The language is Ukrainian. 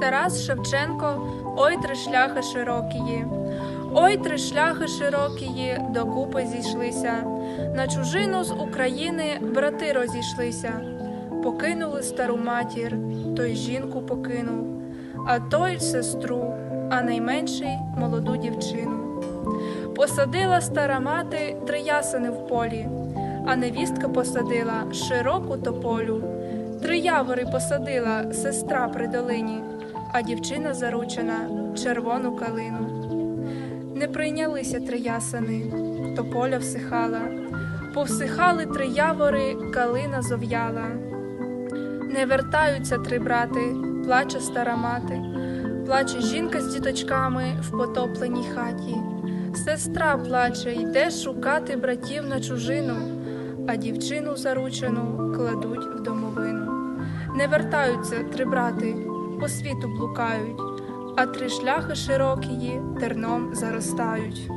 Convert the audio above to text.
Тарас Шевченко, ой три шляхи широкії. Ой, три шляхи широкії, докупи зійшлися. На чужину з України брати розійшлися. Покинули стару матір, той жінку покинув, а той сестру, а найменший молоду дівчину. Посадила стара мати три ясени в полі, а невістка посадила широку тополю. Три явори посадила сестра при долині, а дівчина заручена червону калину. Не прийнялися три ясени, тополя всихала, повсихали три явори, калина зов'яла. Не вертаються три брати, плаче стара мати, плаче жінка з діточками в потопленій хаті. Сестра плаче, йде шукати братів на чужину, а дівчину заручену кладуть в домовину. Не вертаються три брати, по світу блукають, а три шляхи широкії терном заростають.